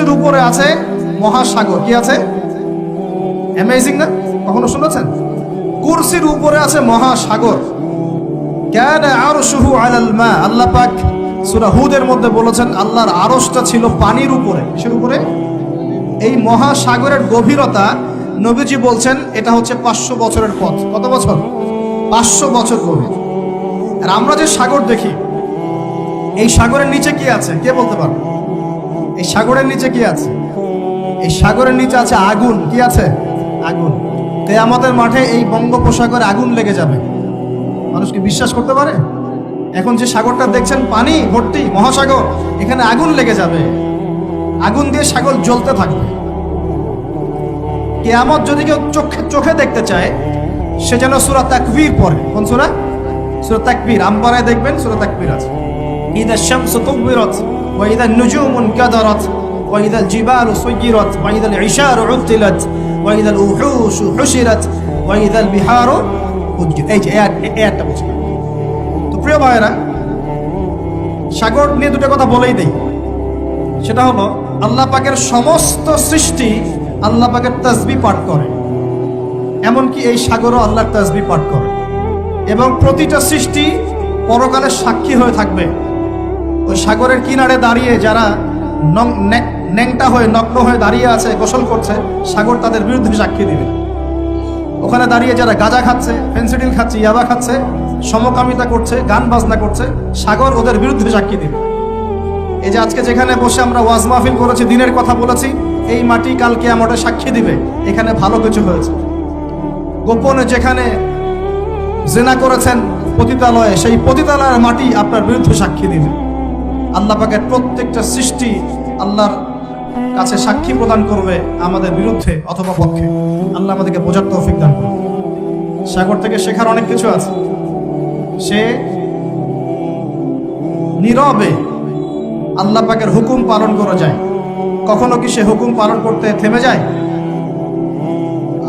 কুরসির উপরে আছে মহাসাগর। কি আছে? অ্যামেজিং না? কখনো শুনেছেন? কুরসির উপরে আছে মহাসাগর। কেন আরও শুহু আলাল মা। আল্লাহ পাক সূরা হুদের মধ্যে বলেছেন, আল্লাহর আরশটা ছিল পানির উপরে। উপরে? এই মহাসাগরের গভীরতা নবীজি বলছেন, এটা হচ্ছে পাঁচশো বছরের পথ। কত বছর? পাঁচশো বছর গভীর। আর আমরা যে সাগর দেখি, এই সাগরের নিচে কি আছে? কে বলতে পারবে? এই সাগরের নিচে কি আছে? এই সাগরের নিচে আছে আগুন। কি আছে? আগুন। তে আমাদের মাঠে এই বঙ্গোপসাগরে আগুন লেগে যাবে। মানুষ কি বিশ্বাস করতে পারে? এখন যে সাগরটা দেখছেন, পানি, ভর্তি, মহাসাগর, এখানে আগুন লেগে যাবে। আগুন দিয়ে সাগর জ্বলতে থাকবে। কেয়ামত যদি কেউ চোখে চোখে দেখতে চায়, সে যেন সুরা তাকবীর পরে কোন সুরা? সুরা তাকবীর। আমপাড়ায় দেখবেন সুরা তাকবীর আছে। ঈদ আশাম সুতকবীর আছে وإذا النجوم انكدرت وإذا الجبال سيرت وإذا العشار عطلت وإذا الوحوش حشرت وإذا البحار فجرت এই যে এই আয়াত- এই আয়াতটা বলছি তো প্রিয় ভাইয়েরা সাগর নিয়ে দুটো কথা বলেই দেই সেটা হলো আল্লাহ পাকের সমস্ত সৃষ্টি আল্লাহ পাকের তাসবি পাঠ করে এমনকি এই সাগরও আল্লাহর তাসবি পাঠ করে এবং প্রতিটা সৃষ্টি পরকালে সাক্ষী হয়ে থাকবে ওই সাগরের কিনারে দাঁড়িয়ে যারা ন্যাংটা হয়ে নগ্ন হয়ে দাঁড়িয়ে আছে, গোসল করছে, সাগর তাদের বিরুদ্ধে সাক্ষী দিবে। ওখানে দাঁড়িয়ে যারা গাঁজা খাচ্ছে, ফেন্সিডিল খাচ্ছে, ইয়াবা খাচ্ছে, সমকামিতা করছে, গান বাজনা করছে, সাগর ওদের বিরুদ্ধে সাক্ষী দিবে। এই যে আজকে যেখানে বসে আমরা ওয়াজ মাহফিল করেছি, দিনের কথা বলেছি, এই মাটি কালকে আমাদের সাক্ষী দিবে। এখানে ভালো কিছু হয়েছে। গোপনে যেখানে জেনা করেছেন পতিতালয়ে, সেই পতিতালয়ের মাটি আপনার বিরুদ্ধে সাক্ষী দিবে। আল্লাহ পাকের প্রত্যেকটা সৃষ্টি আল্লাহর কাছে সাক্ষী প্রদান করবে আমাদের বিরুদ্ধে অথবা পক্ষে। আল্লাহ আমাদেরকে বোঝার তৌফিক দান করবে সাগর থেকে শেখার অনেক কিছু আছে। সে নীরবে আল্লাহ পাকের হুকুম পালন করা যায়। কখনো কি সে হুকুম পালন করতে থেমে যায়?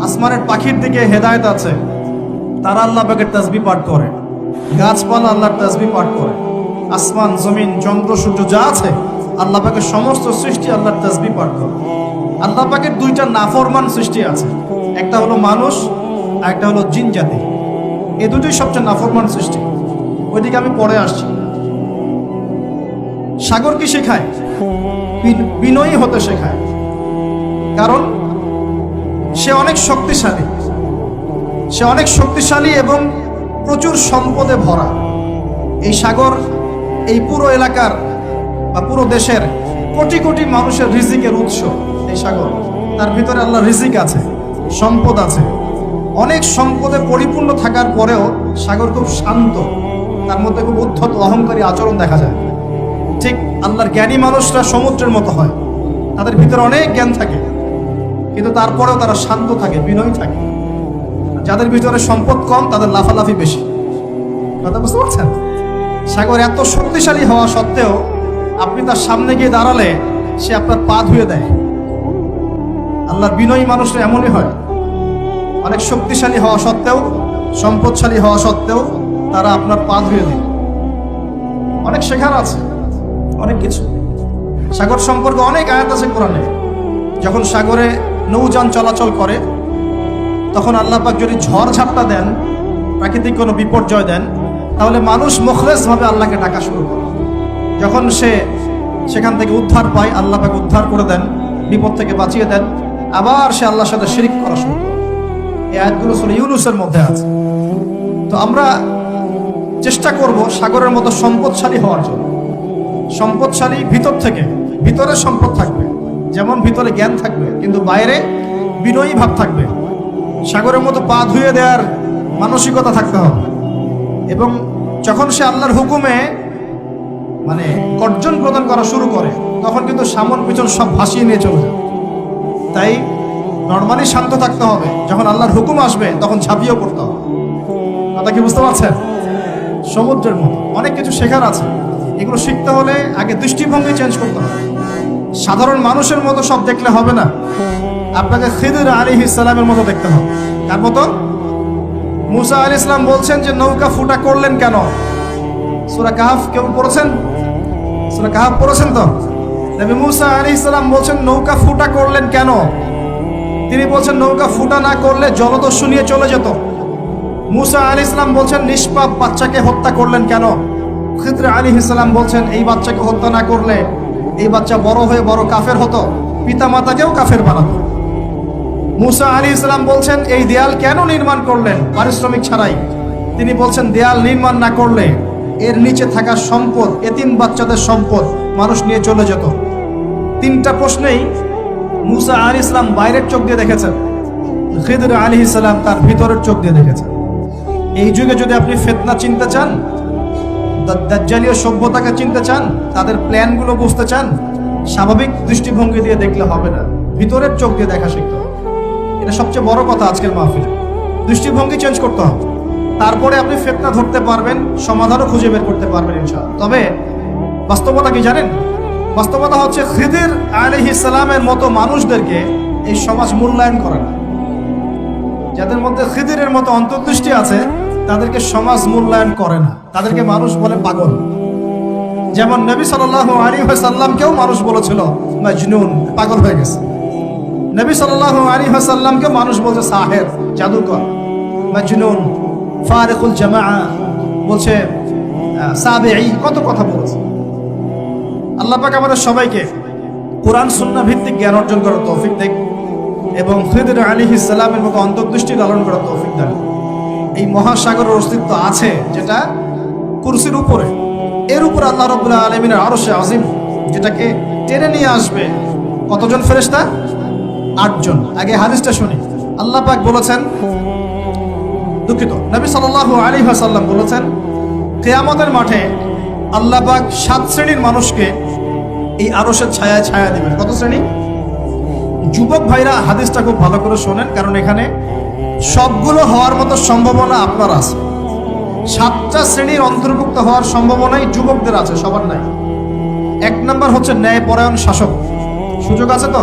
আসমানের পাখির দিকে হেদায়েত আছে। তারা আল্লাহ পাকের তাজবি পাঠ করে। গাছপালা আল্লাহর তাসবি পাঠ করে। আসমান, জমিন, চন্দ্র, সূর্য যা আছে, আল্লাহ পাকের সমস্ত সৃষ্টি আল্লাহর তাসবি পাঠ করে। আল্লাহ পাকের দুইটা নাফরমান সৃষ্টি আছে। একটা হলো মানুষ, আর একটা হলো জিন জাতি। এই দুটোই সবচেয়ে নাফরমান সৃষ্টি। ওইদিকে আমি পরে আসছি। সাগর কি শেখায়? বিনয়ী হতে শেখায়। কারণ, সে অনেক শক্তিশালী। সে অনেক শক্তিশালী এবং প্রচুর সম্পদে ভরা। এই সাগর এই পুরো এলাকার বা পুরো দেশের কোটি কোটি মানুষের রিজিকের উৎস এই সাগর। তার ভিতরে আল্লাহ রিজিক আছে, সম্পদ আছে। অনেক সম্পদে পরিপূর্ণ থাকার পরেও সাগর খুব শান্ত, তার মধ্যে খুব উদ্ধত, অহংকারী আচরণ দেখা যায়। ঠিক আল্লাহর জ্ঞানী মানুষরা সমুদ্রের মতো হয়, তাদের ভিতরে অনেক জ্ঞান থাকে, কিন্তু তারপরেও তারা শান্ত থাকে, বিনয়ী থাকে। যাদের ভিতরে সম্পদ কম, তাদের লাফালাফি বেশি। কথা বুঝতে পারছেন? সাগর এত শক্তিশালী হওয়া সত্ত্বেও আপনি তার সামনে গিয়ে দাঁড়ালে সে আপনার পা ধুয়ে দেয়। আল্লাহর বিনয়ী মানুষরা এমনই হয়। অনেক শক্তিশালী হওয়া সত্ত্বেও, সম্পদশালী হওয়া সত্ত্বেও তারা আপনার পা ধুয়ে দেয়। অনেক শেখার আছে, অনেক কিছু। সাগর সম্পর্কে অনেক আয়াত আছে কোরআনে। যখন সাগরে নৌযান চলাচল করে, তখন আল্লাহ পাক যদি ঝড় ঝাপটা দেন, প্রাকৃতিক কোনো বিপর্যয় দেন তাহলে মানুষ মুখলেসভাবে আল্লাহকে ডাকা শুরু করে যখন সে সেখান থেকে উদ্ধার পায়, আল্লাহ পাক উদ্ধার করে দেন, বিপদ থেকে বাঁচিয়ে দেন, আবার সে আল্লাহর সাথে শিরিক করা শুরু করে এই আয়াতগুলো শুনে ইউনুসের মধ্যে আছে। তো আমরা চেষ্টা করব সাগরের মতো সম্পদশালী হওয়ার জন্য। সম্পদশালী ভিতর থেকে, ভিতরে সম্পদ থাকবে। যেমন ভিতরে জ্ঞান থাকবে, কিন্তু বাইরে বিনয়ী ভাব থাকবে। সাগরের মতো পা ধুয়ে দেওয়ার মানসিকতা থাকতে হবে। এবং যখন সে আল্লাহর হুকুমে মানে গর্জন প্রদান করা শুরু করে, তখন কিন্তু সামন পিছন সব ভাসিয়ে নিয়ে চলে তাই নর্মালি শান্ত থাকতে হবে। যখন আল্লাহর হুকুম আসবে, তখন ঝাঁপিয়েও পড়তে হবে। কথা কি বুঝতে পারছেন? সমুদ্রের মতো। অনেক কিছু শেখার আছে। এগুলো শিখতে হলে আগে দৃষ্টিভঙ্গি চেঞ্জ করতে হবে। সাধারণ মানুষের মতো সব দেখলে হবে না। আপনাকে খিদুর আলী ইসলামের মতো দেখতে হবে। তার মতো মুসা আলী ইসলাম বলছেন যে নৌকা ফুটা করলেন কেন? সুরা কাহাফ কেউ পড়েছেন? সুরা কাহাফ পড়েছেন তো? নবী মুসা আলী ইসলাম বলছেন, নৌকা ফুটা করলেন কেন? তিনি বলছেন, নৌকা ফুটা না করলে জলদস্যু নিয়ে চলে যেত। মুসা আলী ইসলাম বলছেন, নিষ্পাপ বাচ্চাকে হত্যা করলেন কেন? খিদ্র আলী ইসলাম বলছেন, এই বাচ্চাকে হত্যা না করলে এই বাচ্চা বড় হয়ে বড় কাফের হতো। পিতা মাতাকেও কাফের বানাতো। মুসা আলী ইসলাম বলছেন, এই দেয়াল কেন নির্মাণ করলেন? পারিশ্রমিক ছাড়াই। তিনি বলছেন, দেয়াল নির্মাণ না করলে এর নিচে থাকা সম্পদ, এতিম বাচ্চাদের সম্পদ মানুষ নিয়ে চলে যেত। তিনটা প্রশ্নেই মুসা আলী ইসলাম বাইরের চোখ দিয়ে দেখেছেন। খিদর আলী ইসলাম তার ভিতরের চোখ দিয়ে দেখেছেন। এই যুগে যদি আপনি ফেতনা চিনতে চান দাজ্জালীয় সভ্যতাকে চিনতে চান, তাদের প্ল্যানগুলো বুঝতে চান, স্বাভাবিক দৃষ্টিভঙ্গি দিয়ে দেখলে হবে না। ভিতরের চোখ দিয়ে দেখা শিখতে এটা সবচেয়ে বড় কথা আজকের মাহফিলে। দৃষ্টিভঙ্গি চেঞ্জ করতে হবে। তারপরে আপনি ফেতনা ধরতে পারবেন, সমাধানও খুঁজে বের করতে পারবেন ইনশাআল্লাহ। তবে বাস্তবতা কি জানেন? বাস্তবতা হচ্ছে খিদির আলহ ইসলামের মতো মানুষদেরকে এই সমাজ মূল্যায়ন করে না। যাদের মধ্যে খিদিরের মতো অন্তর্দৃষ্টি আছে, তাদেরকে সমাজ মূল্যায়ন করে না। তাদেরকে মানুষ বলে পাগল। যেমন নবী সাল আলী সাল্লামকেও মানুষ বলেছিল, মাজনুন পাগল হয়ে গেছে। নবী সাল আলী সাল্লামকে মানুষ বলছে, সাহেব, জাদুকর, মাজনুন, ফারেকুল জামা বলছে সাবে কত কথা বলেছে? আল্লাহ পাক আমাদের সবাইকে কোরআন সুন্না ভিত্তিক জ্ঞান অর্জন করার তৌফিক দেখ এবং খিদির আলী ইসলামের মতো অন্তর্দৃষ্টি লালন করার তৌফিক দেন। এই মহাসাগরের অস্তিত্ব আছে যেটা কুরসির উপরে। এর উপর আল্লাহ রবুল্লাহ আলমিনের আরও সে আজিম যেটাকে টেনে নিয়ে আসবে কতজন ফেরেস্তা আটজন। আগে হাদিসটা শুনি। আল্লাহ পাক বলেছেন, দুঃখিত। নবী সাল্লাহ আলী সাল্লাম বলেছেন, কেয়ামতের মাঠে আল্লাহ পাক সাত শ্রেণির মানুষকে এই আরসের ছায়ায় ছায়া দিবেন। কত শ্রেণি? যুবক ভাইরা হাদিসটা খুব ভালো করে শোনেন, কারণ এখানে সবগুলো হওয়ার মতো সম্ভাবনা আপনার আছে। সাতটা শ্রেণির অন্তর্ভুক্ত হওয়ার সম্ভাবনাই যুবকদের আছে, সবার নাই। এক নম্বর হচ্ছে ন্যায়পরায়ণ শাসক। সুযোগ আছে তো?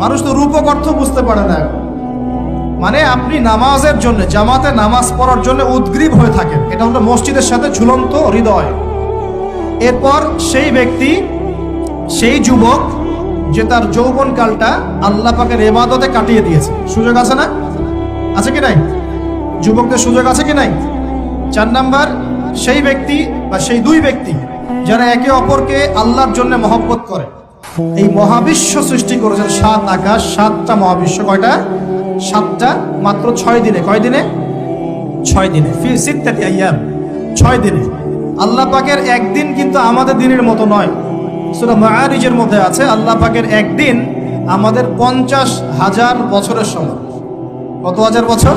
মানুষ তো রূপক অর্থ বুঝতে পারে না। মানে আপনি নামাজের জন্য, জামাতে নামাজ পড়ার জন্য উদ্গ্রীব হয়ে থাকেন। এটা হলো মসজিদের সাথে ঝুলন্ত হৃদয়। এরপর সেই ব্যক্তি, সেই যুবক, যে তার যৌবনকালটা আল্লাহ পাকের এবাদতে কাটিয়ে দিয়েছে। সুযোগ আছে না? আছে কি নাই? যুবকদের সুযোগ আছে কি নাই? চার নাম্বার, সেই ব্যক্তি বা সেই দুই ব্যক্তি যারা একে অপরকে আল্লাহর জন্য মহব্বত করে। এই মহাবিশ্ব সৃষ্টি করেছেন সাত আকাশ, সাতটা মহাবিশ্ব। কয়টা? সাতটা, মাত্র ছয় দিনে। কয় দিনে? ছয় দিনে। ফি সিত্তাতি আইয়াম। ছয় দিনে। আল্লাহ পাকের একদিন কিন্তু আমাদের দিনের মতো নয়। সুরা মায়ারিজের মধ্যে আছে, আল্লাহ পাকের একদিন আমাদের পঞ্চাশ হাজার বছরের সমান কত হাজার বছর?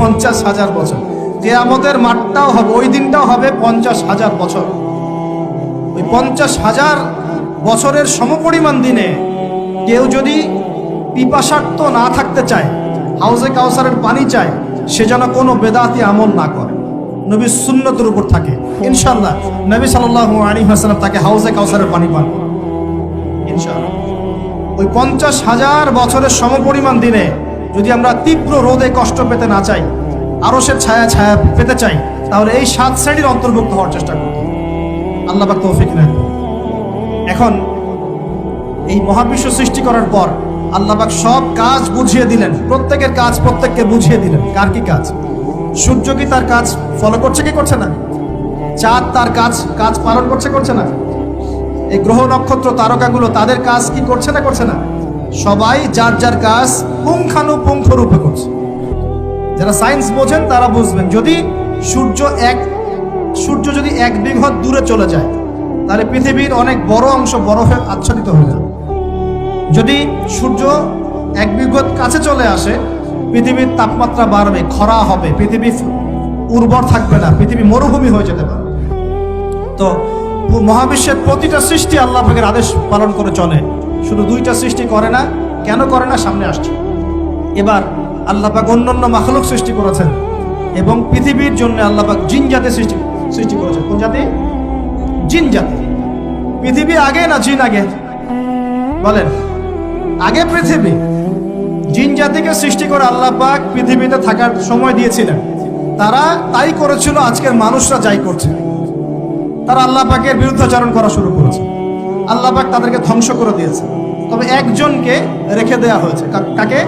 পঞ্চাশ হাজার বছর। যে আমাদের মাঠটাও হবে, ওই দিনটাও হবে পঞ্চাশ হাজার বছর। ওই পঞ্চাশ হাজার বছরের সমপরিমাণ দিনে কেউ যদি পিপাসার্থ না থাকতে চায়, হাউজে কাউসারের পানি চায়, সে যেন কোনো বেদাতি আমল না করে। নবী সুন্নতের উপর থাকে। ইনশাল্লাহ নবী সাল্লাহ আলী হাসালাম তাকে হাউজে কাউসারের পানি পান। ওই পঞ্চাশ হাজার বছরের সমপরিমাণ দিনে যদি আমরা তীব্র রোদে কষ্ট পেতে না চাই আরও সে ছায়া ছায়া পেতে চাই, তাহলে এই সাত শ্রেণির অন্তর্ভুক্ত হওয়ার চেষ্টা করতে আল্লাহ তৌফিক নেন এখন এই মহাবিশ্ব সৃষ্টি করার পর আল্লাহবাক সব কাজ বুঝিয়ে দিলেন। প্রত্যেকের কাজ প্রত্যেককে বুঝিয়ে দিলেন। কার কি কাজ? সূর্য কি তার কাজ ফলো করছে কি করছে না? চাঁদ তার কাজ কাজ পালন করছে করছে না? এই গ্রহ নক্ষত্র তারকাগুলো তাদের কাজ কি করছে না করছে না? সবাই যার যার কাজ পুঙ্খানুপুঙ্খ রূপে করছে। যারা সায়েন্স বোঝেন তারা বুঝবেন, যদি সূর্য এক সূর্য যদি এক বিঘত দূরে চলে যায় তাহলে পৃথিবীর অনেক বড় অংশ বরফে আচ্ছাদিত হয়ে যাবে। যদি সূর্য এক বিঘত কাছে চলে আসে, পৃথিবীর তাপমাত্রা বাড়বে, খরা হবে, পৃথিবী উর্বর থাকবে না, পৃথিবী মরুভূমি হয়ে যেতে পারে। তো মহাবিশ্বের প্রতিটা সৃষ্টি আল্লাহ পাকের আদেশ পালন করে চলে। শুধু দুইটা সৃষ্টি করে না, কেন করে না সামনে আসছে। এবার আল্লাপাক অন্যান্য মাখলুক সৃষ্টি করেছেন এবং পৃথিবীর জন্য আল্লাপাক জিন জাতি সৃষ্টি সৃষ্টি করেছেন। কোন জাতি? জিন জাতি। পৃথিবী আগে না জিন আগে? বলেন, আগে পৃথিবী। জিন জাতিকে সৃষ্টি করে আল্লাহ পাক পৃথিবীতে থাকার সময় দিয়েছিলেন। তারা তাই করেছিল, আজকের মানুষরা যাই করছে। তারা আল্লাহ পাকের বিরুদ্ধাচরণ করা শুরু করেছে। আল্লাহ পাক তাদেরকে ধ্বংস করে দিয়েছে। তবে একজনকে রেখে দেয়া হয়েছে। কাকে?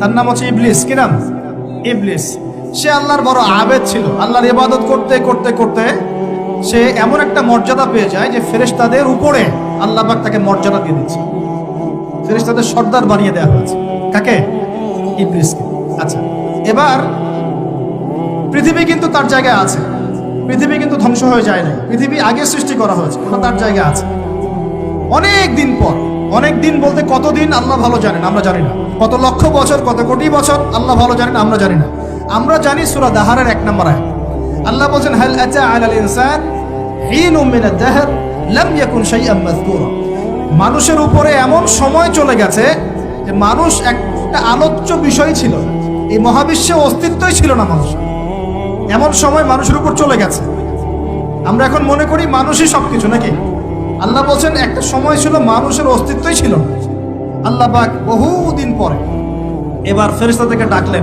তার নাম হচ্ছে ইবলিস। কি নাম? ইবলিস। সে আল্লাহর বড় আবেদ ছিল। আল্লাহর ইবাদত করতে করতে করতে সে এমন একটা মর্যাদা পেয়ে যায় যে ফেরেশতাদের উপরে আল্লাহ পাক তাকে মর্যাদা দিয়ে দিচ্ছে। ফেরেশতাদের সর্দার বানিয়ে দেওয়া হয়েছে। কাকে? ইবলিসকে। আচ্ছা এবার পৃথিবী কিন্তু তার জায়গায় আছে। পৃথিবী কিন্তু ধ্বংস হয়ে যায় না পৃথিবী আগে সৃষ্টি করা হয়েছে, ওটা তার জায়গায় আছে। অনেক দিন পর, অনেক দিন বলতে কতদিন আল্লাহ ভালো জানেন, আমরা জানি না। কত লক্ষ বছর, কত কোটি বছর, আল্লাহ ভালো জানেন, আমরা জানি না। আমরা জানি সুরা দাহারের এক নম্বর আয়াত। আল্লাহ বলছেন, হাল আতা আলাল ইনসান হিনুম মিন আদ-দাহর, লাম ইয়াকুন শাইআন মাযকুরা। মানুষের উপরে এমন সময় চলে গেছে যে মানুষ একটা আলোচ্য বিষয় ছিল। এই মহাবিশ্বে অস্তিত্বই ছিল না মানুষ এমন সময় মানুষের উপর চলে গেছে। আমরা এখন মনে করি মানুষই সবকিছু নাকি? আল্লাহ বলছেন, একটা সময় ছিল মানুষের অস্তিত্বই ছিল না। আল্লাহ পাক বহুদিন পরে এবার ফেরেশতা থেকে ডাকলেন,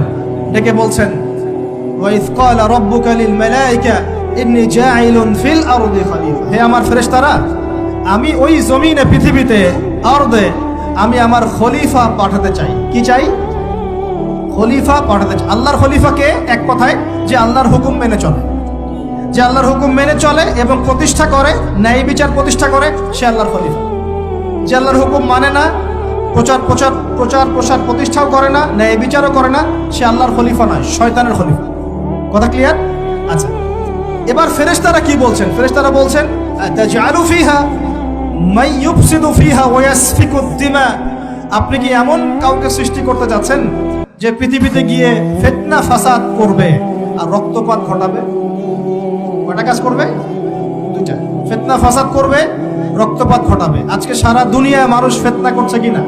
ডেকে বলছেন ওয়াইজ ক্বালা রাব্বুকা লিল মালাইকা, ইন্নী জাইলুন ফিল আরদি খলিফা। হে আমার ফেরেশতারা, আমি ওই জমিনে, পৃথিবীতে, আরদে আমি আমার খলিফা পাঠাতে চাই। কি চাই? খলিফা পাঠাতে চাই। আল্লাহর খলিফাকে এক কথায়, যে আল্লাহর হুকুম মেনে চলে। যে আল্লাহর হুকুম মেনে চলে এবং প্রতিষ্ঠা করে, ন্যায় বিচার প্রতিষ্ঠা করে, সে আল্লাহর খলিফা। যে আল্লাহর হুকুম মানে না, প্রচার প্রচার প্রচার, প্রসার প্রতিষ্ঠাও করে না, ন্যায় বিচারও করে না, সে আল্লাহর খলিফা নয়, শয়তানের খলিফা। কথা ক্লিয়ার আচ্ছা। এবার ফেরেশতারা কি বলছেন? ফেরেশতারা বলছেন তাজআলু ফিহা? মাই ইউফসিদু ফিহা ওয়া ইয়াসফিকু দিমা আপনি কি এমন কাউকে সৃষ্টি করতে যাচ্ছেন যে পৃথিবীতে গিয়ে ফিতনা, ফাসাদ করবে আর রক্তপাত ঘটাবে? কয়টা কাজ করবে? দুইটা। ফেতনা, ফাসাদ করবে, রক্তপাত ঘটাবে। আজকে সারা দুনিয়ায় মানুষ ফেতনা করছে কিনা?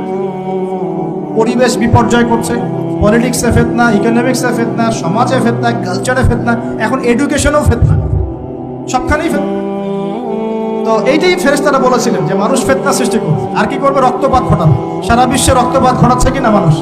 পরিবেশ বিপর্যয় করছে? পলিটিক্সে ফেতনা ইকোনমিক্সে ফেতনা, সমাজে ফেতনা কালচারে ফেতনা, এখন এডুকেশনেও ফেতনা। সবখানেই ফেতনা। তো এইটাই ফেরেস্তারা বলেছিলেন যে মানুষ ফেতনা সৃষ্টি করবে। আর কি করবে? রক্তপাত ঘটাবে। সারা বিশ্বে রক্তপাত ঘটাচ্ছে কিনা মানুষ?